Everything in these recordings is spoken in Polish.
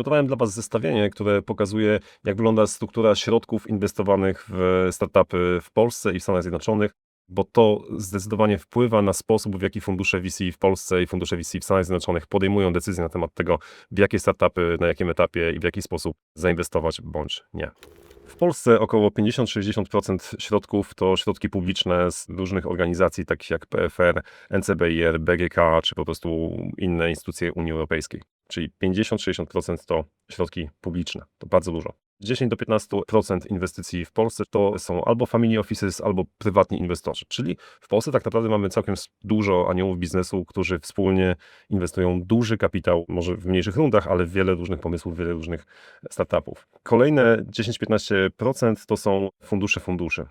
Przygotowałem dla Was zestawienie, które pokazuje, jak wygląda struktura środków inwestowanych w startupy w Polsce i w Stanach Zjednoczonych, bo to zdecydowanie wpływa na sposób, w jaki fundusze VC w Polsce i fundusze VC w Stanach Zjednoczonych podejmują decyzje na temat tego, w jakie startupy, na jakim etapie i w jaki sposób zainwestować bądź nie. W Polsce około 50-60% środków to środki publiczne z różnych organizacji, takich jak PFR, NCBIR, BGK, czy po prostu inne instytucje Unii Europejskiej. Czyli 50-60% to środki publiczne. To bardzo dużo. 10 do 15% inwestycji w Polsce to są albo family offices, albo prywatni inwestorzy. Czyli w Polsce tak naprawdę mamy całkiem dużo aniołów biznesu, którzy wspólnie inwestują duży kapitał, może w mniejszych rundach, ale w wiele różnych pomysłów, wiele różnych startupów. Kolejne 10-15% to są fundusze funduszy.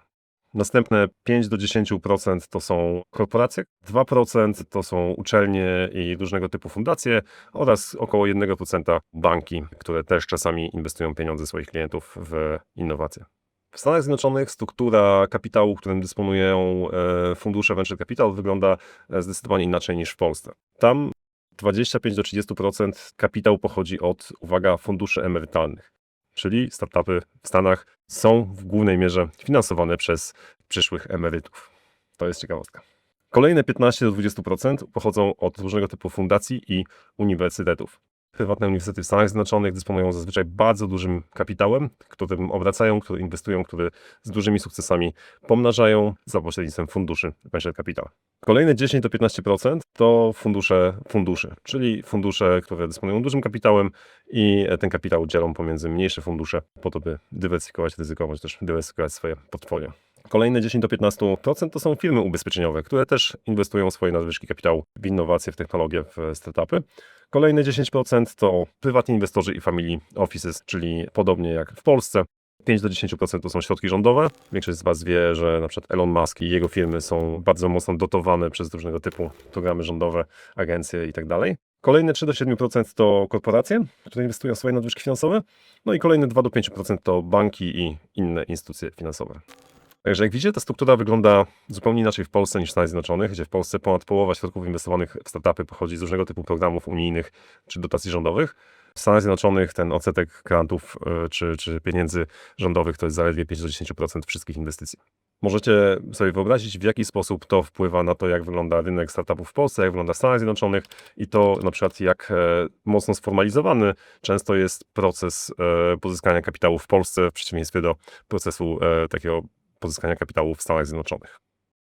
Następne 5 do 10% to są korporacje, 2% to są uczelnie i różnego typu fundacje oraz około 1% banki, które też czasami inwestują pieniądze swoich klientów w innowacje. W Stanach Zjednoczonych struktura kapitału, którym dysponują e, fundusze venture capital wygląda e, zdecydowanie inaczej niż w Polsce. Tam 25 do 30% kapitału pochodzi od, uwaga, funduszy emerytalnych czyli startupy w Stanach są w głównej mierze finansowane przez przyszłych emerytów. To jest ciekawostka. Kolejne 15-20% pochodzą od różnego typu fundacji i uniwersytetów. Prywatne uniwersytety w Stanach Zjednoczonych dysponują zazwyczaj bardzo dużym kapitałem, którym obracają, który inwestują, który z dużymi sukcesami pomnażają za pośrednictwem funduszy venture capital. Kolejne 10-15% to fundusze funduszy, czyli fundusze, które dysponują dużym kapitałem i ten kapitał dzielą pomiędzy mniejsze fundusze po to, by dywersyfikować ryzyko, bądź też dywersyfikować swoje portfolio. Kolejne 10-15% to są firmy ubezpieczeniowe, które też inwestują swoje nadwyżki kapitału w innowacje, w technologię, w startupy. Kolejne 10% to prywatni inwestorzy i family offices, czyli podobnie jak w Polsce. 5-10% to są środki rządowe. Większość z Was wie, że na przykład Elon Musk i jego firmy są bardzo mocno dotowane przez różnego typu programy rządowe, agencje itd. Kolejne 3-7% to korporacje, które inwestują swoje nadwyżki finansowe. No i kolejne 2-5% to banki i inne instytucje finansowe. Także jak widzicie, ta struktura wygląda zupełnie inaczej w Polsce niż w Stanach Zjednoczonych, gdzie w Polsce ponad połowa środków inwestowanych w startupy pochodzi z różnego typu programów unijnych czy dotacji rządowych. W Stanach Zjednoczonych ten odsetek grantów y, czy, czy pieniędzy rządowych to jest zaledwie 5-10% wszystkich inwestycji. Możecie sobie wyobrazić, w jaki sposób to wpływa na to, jak wygląda rynek startupów w Polsce, jak wygląda w Stanach Zjednoczonych i to na przykład jak e, mocno sformalizowany często jest proces e, pozyskania kapitału w Polsce w przeciwieństwie do procesu e, takiego pozyskania kapitału w Stanach Zjednoczonych.